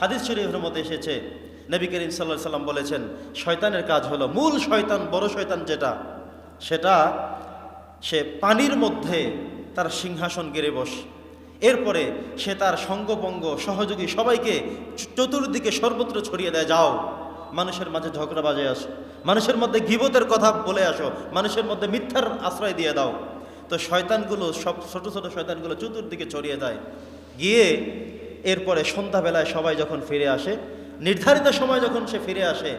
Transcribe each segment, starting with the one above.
হাদিস শরীফের মধ্যে এসেছে। নবী করিম সাল্লাহ সাল্লাম বলেছেন, শয়তানের কাজ হলো মূল শয়তান, বড় শয়তান যেটা, সেটা সে পানির মধ্যে তার সিংহাসন গেড়ে বস। এরপরে সে তার সঙ্গবঙ্গ, সহযোগী সবাইকে চতুর্দিকে সর্বত্র ছড়িয়ে দেয়, যাও, মানুষের মাঝে ঝগড়া বাজে আসো, মানুষের মধ্যে গিবতের কথা বলে আসো, মানুষের মধ্যে মিথ্যার আশ্রয় দিয়ে দাও। তো শয়তানগুলো, সব ছোট ছোট শয়তানগুলো চতুর্দিকে ছড়িয়ে দেয়। গিয়ে এরপরে সন্ধ্যাবেলায় সবাই যখন ফিরে আসে, নির্ধারিত সময় যখন সে ফিরে আসে,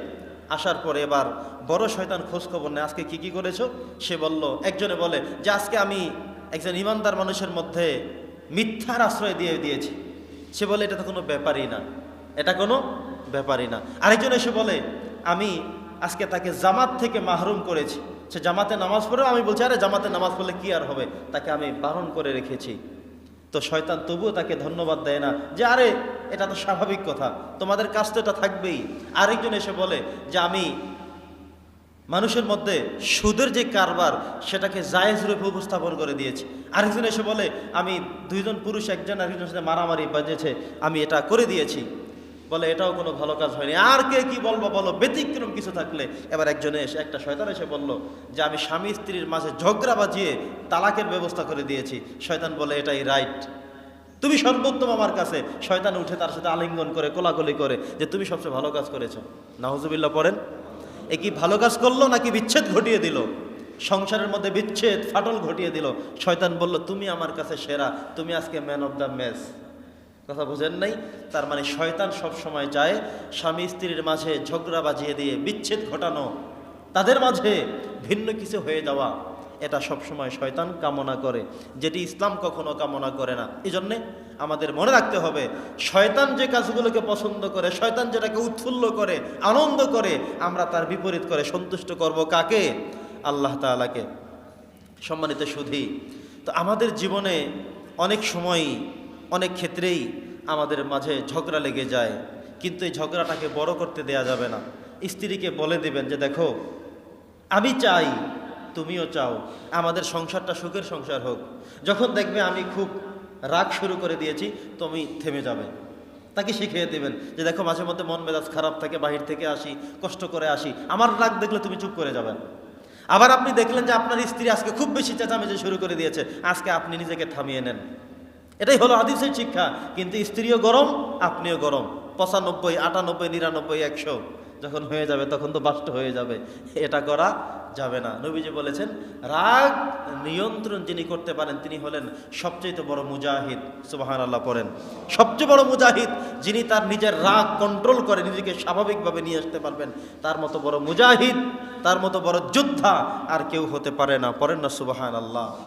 আসার পরে এবার বড় শয়তান খোঁজ খবর নেয়, আজকে কি কি করেছ? সে বলল, একজনে বলে যে, আজকে আমি একজন ইমানদার মানুষের মধ্যে মিথ্যার আশ্রয় দিয়ে দিয়েছি। সে বলে, এটা তো কোনো ব্যাপারই না, এটা কোনো ব্যাপারই না। আরেকজন এসে বলে, আমি আজকে তাকে জামাত থেকে মাহরুম করেছি। সে জামাতে নামাজ পড়েও আমি বলছি, আরে জামাতে নামাজ পড়লে কি আর হবে? তাকে আমি বারণ করে রেখেছি। তো শয়তান তবুও তাকে ধন্যবাদ দেয় না যে, আরে, এটা তো স্বাভাবিক কথা। তোমাদের কাজ তো এটা থাকবেই। আরেকজন এসে বলে যে, আমি মানুষের মধ্যে সুদের যে কারবার, সেটাকে জায়েজ রূপে উপস্থাপন করে দিয়েছে। আরেকজন এসে বলে, আমি দুইজন পুরুষ, একজন আরেকজনের সাথে মারামারি বাজেছে। আমি এটা করে দিয়েছি। বলে, এটাও কোনো ভালো কাজ হয়নি। আর কে কি বলব বলো? ব্যতিক্রম কিছু থাকলে। এবার একজনে এসে, একটা শয়তান এসে বলল, যে আমি স্বামী স্ত্রীর মাঝে ঝগড়া বাজিয়ে তালাকের ব্যবস্থা করে দিয়েছি। শয়তান বলে, এটাই রাইট তুমি সর্বোত্তম আমার কাছে। শয়তান উঠে তার সাথে আলিঙ্গন করে, কোলাকুলি করে, যে তুমি সবচেয়ে ভালো কাজ করেছ। নাহজুবিল্লাহ পড়েন, এ কি ভালো কাজ করল নাকি বিচ্ছেদ ঘটিয়ে দিল? সংসারের মধ্যে বিচ্ছেদ ফাটল ঘটিয়ে দিল। শয়তান বলল, তুমি আমার কাছে সেরা। তুমি আজকে ম্যান অফ দ্য ম্যাচ কথা বুঝেন নাই? তার মানে শয়তান সব সময় চায় স্বামী স্ত্রীর মাঝে ঝগড়া বাজিয়ে দিয়ে বিচ্ছেদ ঘটানো, তাদের মাঝে ভিন্ন কিছু হয়ে যাওয়া। এটা সব সময় শয়তান কামনা করে, যেটি ইসলাম কখনো কামনা করে না। এই জন্যে আমাদের মনে রাখতে হবে, শয়তান যে কাজগুলোকে পছন্দ করে, শয়তান যেটাকে উৎফুল্ল করে, আনন্দ করে, আমরা তার বিপরীত করে সন্তুষ্ট করব কাকে? আল্লাহ তাআলাকে। সম্মানিত সুধী, তো আমাদের জীবনে অনেক সময়ই অনেক ক্ষেত্রেই আমাদের মাঝে ঝগড়া লেগে যায়, কিন্তু এই ঝগড়াটাকে বড় করতে দেয়া যাবে না। স্ত্রীকে বলে দেবেন যে, দেখো, আমি চাই, তুমিও চাও, আমাদের সংসারটা সুখের সংসার হোক। যখন দেখবে আমি খুব রাগ শুরু করে দিয়েছি, তুমি থেমে যাবে। তাকে শিখিয়ে দেবেন যে, দেখো, মাঝে মধ্যে মন মেজাজ খারাপ থাকে, বাহির থেকে আসি, কষ্ট করে আসি, আমার রাগ দেখলে তুমি চুপ করে যাবেন আবার আপনি দেখলেন যে, আপনার স্ত্রী আজকে খুব বেশি চেঁচামেচি শুরু করে দিয়েছে, আজকে আপনি নিজেকে থামিয়ে নেন। এটাই হলো হাদিসের শিক্ষা। কিন্তু স্ত্রীও গরম, আপনিও গরম। পঁচানব্বই, আটানব্বই, নিরানব্বই, একশো যখন হয়ে যাবে, তখন তো বাষ্ট হয়ে যাবে। এটা করা যাবে না। নবীজি বলেছেন, রাগ নিয়ন্ত্রণ যিনি করতে পারেন, তিনি হলেন সবচেয়ে বড় মুজাহিদ। সুবাহান আল্লাহ পড়েন। সবচেয়ে বড় মুজাহিদ যিনি তার নিজের রাগ কন্ট্রোল করে, নিজেকে স্বাভাবিকভাবে নিয়ে আসতে পারবেন, তার মতো বড় মুজাহিদ, তার মতো বড় যোদ্ধা আর কেউ হতে পারে না। পড়েন না সুবাহান আল্লাহ